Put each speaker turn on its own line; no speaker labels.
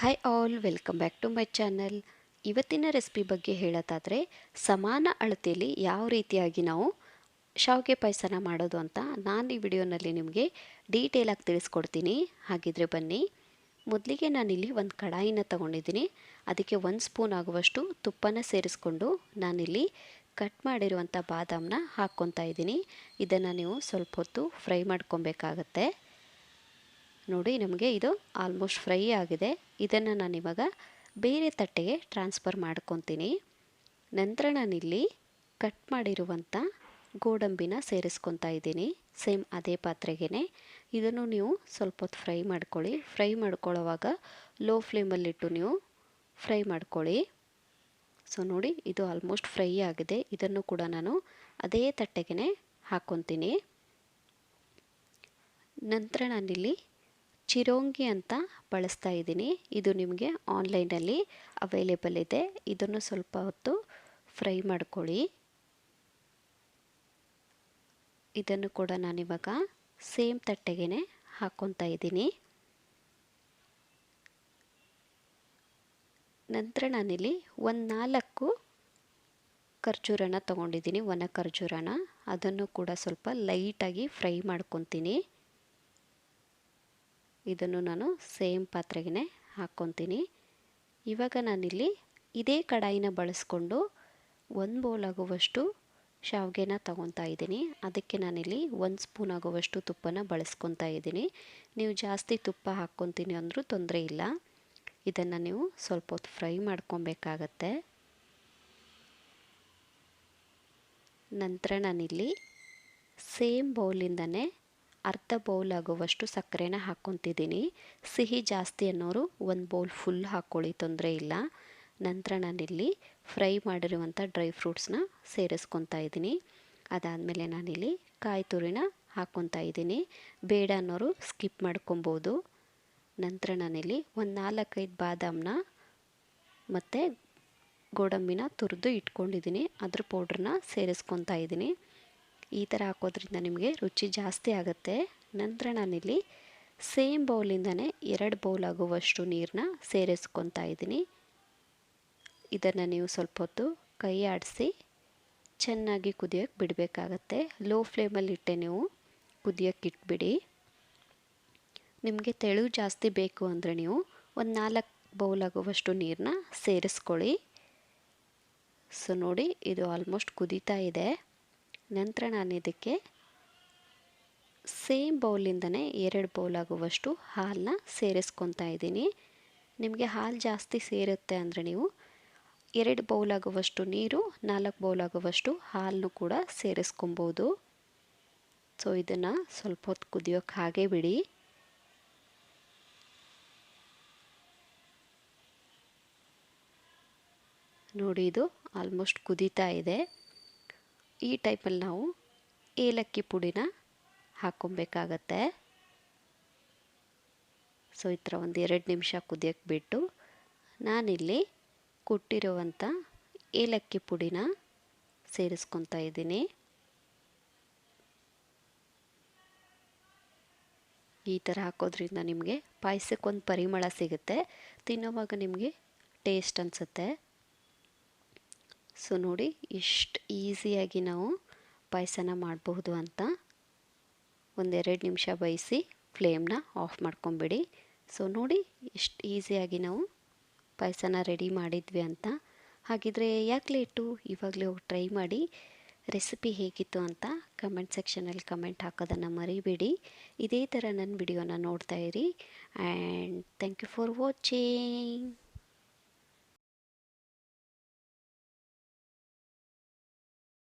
Hi all welcome back to my channel ಇವತ್ತಿನ recipe ಬಗ್ಗೆ ಹೇಳೋದಾದರೆ, ಸಮಾನ ಅಳತೆಯಲ್ಲಿ ಯಾವ ರೀತಿಯಾಗಿ ನಾವು ಶಾವಿಗೆ ಪಾಯಸನ ಮಾಡೋದು ಅಂತ ನಾನು ಈ ವಿಡಿಯೋನಲ್ಲಿ ನಿಮಗೆ ಡೀಟೇಲಾಗಿ ತಿಳಿಸ್ಕೊಡ್ತೀನಿ. ಹಾಗಿದ್ರೆ ಬನ್ನಿ. ಮೊದಲಿಗೆ ನಾನಿಲ್ಲಿ ಒಂದು ಕಡಾಯಿನ ತಗೊಂಡಿದ್ದೀನಿ. ಅದಕ್ಕೆ ಒಂದು ಸ್ಪೂನ್ ಆಗುವಷ್ಟು ತುಪ್ಪನ ಸೇರಿಸ್ಕೊಂಡು ನಾನಿಲ್ಲಿ ಕಟ್ ಮಾಡಿರುವಂಥ ಬಾದಾಮನ್ನ ಹಾಕ್ಕೊತಾ ಇದ್ದೀನಿ. ಇದನ್ನು ನೀವು ಸ್ವಲ್ಪ ಹೊತ್ತು ಫ್ರೈ ಮಾಡ್ಕೊಬೇಕಾಗತ್ತೆ. ನೋಡಿ, ನಮಗೆ ಇದು ಆಲ್ಮೋಸ್ಟ್ ಫ್ರೈ ಆಗಿದೆ. ಇದನ್ನು ನಾನು ಇವಾಗ ಬೇರೆ ತಟ್ಟೆಗೆ ಟ್ರಾನ್ಸ್ಫರ್ ಮಾಡ್ಕೊತೀನಿ. ನಂತರ ನಾನಿಲ್ಲಿ ಕಟ್ ಮಾಡಿರುವಂಥ ಗೋಡಂಬಿನ ಸೇರಿಸ್ಕೊತಾ ಇದ್ದೀನಿ. ಸೇಮ್ ಅದೇ ಪಾತ್ರೆಗೇ ಇದನ್ನು ನೀವು ಸ್ವಲ್ಪ ಹೊತ್ತು ಫ್ರೈ ಮಾಡ್ಕೊಳ್ಳಿ. ಫ್ರೈ ಮಾಡ್ಕೊಳ್ಳೋವಾಗ ಲೋ ಫ್ಲೇಮಲ್ಲಿಟ್ಟು ನೀವು ಫ್ರೈ ಮಾಡ್ಕೊಳ್ಳಿ. ಸೊ ನೋಡಿ ಇದು ಆಲ್ಮೋಸ್ಟ್ ಫ್ರೈ ಆಗಿದೆ. ಇದನ್ನು ಕೂಡ ನಾನು ಅದೇ ತಟ್ಟೆಗೆ ಹಾಕ್ಕೊತೀನಿ ನಂತರ ನಾನಿಲ್ಲಿ ಚಿರೋಂಗಿ ಅಂತ ಬಳಸ್ತಾ ಇದ್ದೀನಿ. ಇದು ನಿಮಗೆ ಆನ್ಲೈನಲ್ಲಿ ಅವೈಲೇಬಲ್ ಇದೆ. ಇದನ್ನು ಸ್ವಲ್ಪ ಹೊತ್ತು ಫ್ರೈ ಮಾಡ್ಕೊಳ್ಳಿ. ಇದನ್ನು ಕೂಡ ನಾನಿವಾಗ ಸೇಮ್ ತಟ್ಟೆಗೆ ಹಾಕ್ಕೊತಾ ಇದ್ದೀನಿ. ನಂತರ ನಾನಿಲ್ಲಿ ಒಂದು ನಾಲ್ಕು ಖರ್ಜೂರನ ತೊಗೊಂಡಿದ್ದೀನಿ. ಒಣ ಖರ್ಜೂರನ. ಅದನ್ನು ಕೂಡ ಸ್ವಲ್ಪ ಲೈಟಾಗಿ ಫ್ರೈ ಮಾಡ್ಕೊತೀನಿ. ಇದನ್ನು ನಾನು ಸೇಮ್ ಪಾತ್ರೆಗೆ ಹಾಕ್ಕೊತೀನಿ. ಇವಾಗ ನಾನಿಲ್ಲಿ ಇದೇ ಕಡಾಯಿನ ಬಳಸ್ಕೊಂಡು ಒಂದು ಬೌಲ್ ಆಗುವಷ್ಟು ಶಾವಿಗೆನ ತೊಗೊತಾ ಇದ್ದೀನಿ. ಅದಕ್ಕೆ ನಾನಿಲ್ಲಿ ಒಂದು ಸ್ಪೂನ್ ಆಗುವಷ್ಟು ತುಪ್ಪನ ಬಳಸ್ಕೊತಾ ಇದ್ದೀನಿ. ನೀವು ಜಾಸ್ತಿ ತುಪ್ಪ ಹಾಕ್ಕೊತೀನಿ ಅಂದರೂ ತೊಂದರೆ ಇಲ್ಲ. ಇದನ್ನು ನೀವು ಸ್ವಲ್ಪ ಹೊತ್ತು ಫ್ರೈ ಮಾಡ್ಕೊಬೇಕಾಗತ್ತೆ. ನಂತರ ನಾನಿಲ್ಲಿ ಸೇಮ್ ಬೌಲಿಂದನೇ ಅರ್ಧ ಬೌಲ್ ಆಗುವಷ್ಟು ಸಕ್ಕರೆನ ಹಾಕ್ಕೊತಿದ್ದೀನಿ. ಸಿಹಿ ಜಾಸ್ತಿ ಅನ್ನೋರು ಒಂದು ಬೌಲ್ ಫುಲ್ ಹಾಕ್ಕೊಳ್ಳಿ ತೊಂದರೆ ಇಲ್ಲ. ನಂತರ ನಾನಿಲ್ಲಿ ಫ್ರೈ ಮಾಡಿರುವಂಥ ಡ್ರೈ ಫ್ರೂಟ್ಸ್ನ ಸೇರಿಸ್ಕೊತಾ ಇದ್ದೀನಿ. ಅದಾದಮೇಲೆ ನಾನಿಲ್ಲಿ ಕಾಯಿ ತುರಿನ ಹಾಕ್ಕೊತಾ ಇದ್ದೀನಿ. ಬೇಡ ಅನ್ನೋರು ಸ್ಕಿಪ್ ಮಾಡ್ಕೊಬೋದು. ನಂತರ ನಾನಿಲ್ಲಿ ಒಂದು ನಾಲ್ಕೈದು ಬಾದಾಮನ್ನ ಮತ್ತು ಗೋಡಂಬಿನ ತುರಿದು ಇಟ್ಕೊಂಡಿದ್ದೀನಿ. ಅದ್ರ ಪೌಡ್ರನ್ನ ಸೇರಿಸ್ಕೊತಾ ಇದ್ದೀನಿ. ಈ ಥರ ಹಾಕೋದ್ರಿಂದ ನಿಮಗೆ ರುಚಿ ಜಾಸ್ತಿ ಆಗುತ್ತೆ. ನಂತರ ನಾನಿಲ್ಲಿ ಸೇಮ್ ಬೌಲಿಂದನೇ ಎರಡು ಬೌಲ್ ಆಗುವಷ್ಟು ನೀರನ್ನ ಸೇರಿಸ್ಕೊತಾ ಇದ್ದೀನಿ. ಇದನ್ನು ನೀವು ಸ್ವಲ್ಪ ಹೊತ್ತು ಕೈ ಆಡಿಸಿ ಚೆನ್ನಾಗಿ ಕುದಿಯೋಕ್ಕೆ ಬಿಡಬೇಕಾಗತ್ತೆ. ಲೋ ಫ್ಲೇಮಲ್ಲಿ ಇಟ್ಟೆ ನೀವು ಕುದಿಯೋಕ್ಕೆ ಇಟ್ಬಿಡಿ. ನಿಮಗೆ ತೆಳು ಜಾಸ್ತಿ ಬೇಕು ಅಂದರೆ ನೀವು ಒಂದು ನಾಲ್ಕು ಬೌಲ್ ಆಗುವಷ್ಟು ನೀರನ್ನ ಸೇರಿಸ್ಕೊಳ್ಳಿ. ಸೊ ನೋಡಿ ಇದು ಆಲ್ಮೋಸ್ಟ್ ಕುದೀತಾ ಇದೆ. ನಂತರ ನಾನು ಇದಕ್ಕೆ ಸೇಮ್ ಬೌಲಿಂದನೇ ಎರಡು ಬೌಲ್ ಆಗುವಷ್ಟು ಹಾಲನ್ನ ಸೇರಿಸ್ಕೊತಾ ಇದ್ದೀನಿ. ನಿಮಗೆ ಹಾಲು ಜಾಸ್ತಿ ಸೇರುತ್ತೆ ಅಂದರೆ ನೀವು ಎರಡು ಬೌಲ್ ಆಗುವಷ್ಟು ನೀರು, ನಾಲ್ಕು ಬೌಲ್ ಆಗುವಷ್ಟು ಹಾಲನ್ನು ಕೂಡ ಸೇರಿಸ್ಕೊಬೋದು. ಸೊ ಇದನ್ನು ಸ್ವಲ್ಪ ಹೊತ್ತು ಕುದಿಯೋಕ್ಕೆ ಹಾಗೆ ಬಿಡಿ. ನೋಡಿ, ಇದು ಆಲ್ಮೋಸ್ಟ್ ಕುದೀತಾ ಇದೆ. ಈ ಟೈಪಲ್ಲಿ ನಾವು ಏಲಕ್ಕಿ ಪುಡಿನ ಹಾಕ್ಕೊಬೇಕಾಗತ್ತೆ. ಸೊ, ಈ ಥರ ಒಂದು ಎರಡು ನಿಮಿಷ ಕುದಿಯೋಕ್ಕೆ ಬಿಟ್ಟು ನಾನಿಲ್ಲಿ ಕೊಟ್ಟಿರುವಂಥ ಏಲಕ್ಕಿ ಪುಡಿನ ಸೇರಿಸ್ಕೊತಾ ಇದ್ದೀನಿ. ಈ ಥರ ಹಾಕೋದ್ರಿಂದ ನಿಮಗೆ ಪಾಯಸಕ್ಕೊಂದು ಪರಿಮಳ ಸಿಗುತ್ತೆ ತಿನ್ನೋವಾಗ ನಿಮಗೆ ಟೇಸ್ಟ್ ಅನಿಸುತ್ತೆ. ಸೊ ನೋಡಿ, ಎಷ್ಟು ಈಸಿಯಾಗಿ ನಾವು ಪಾಯಸನ ಮಾಡಬಹುದು ಅಂತ. ಒಂದೆರಡು ನಿಮಿಷ ಬಯಸಿ ಫ್ಲೇಮ್ನ ಆಫ್ ಮಾಡ್ಕೊಂಬಿಡಿ. ಸೊ ನೋಡಿ, ಎಷ್ಟು ಈಸಿಯಾಗಿ ನಾವು ಪಾಯಸನ ರೆಡಿ ಮಾಡಿದ್ವಿ ಅಂತ. ಹಾಗಿದ್ರೆ ಯಾಕೆ ಲೇಟು? ಇವಾಗಲೇ ಹೋಗಿ ಟ್ರೈ ಮಾಡಿ. ರೆಸಿಪಿ ಹೇಗಿತ್ತು ಅಂತ ಕಮೆಂಟ್ ಸೆಕ್ಷನಲ್ಲಿ ಕಮೆಂಟ್ ಹಾಕೋದನ್ನು ಮರಿಬೇಡಿ. ಇದೇ ಥರ ನನ್ನ ವಿಡಿಯೋನ ನೋಡ್ತಾ ಇರಿ. And thank you for watching.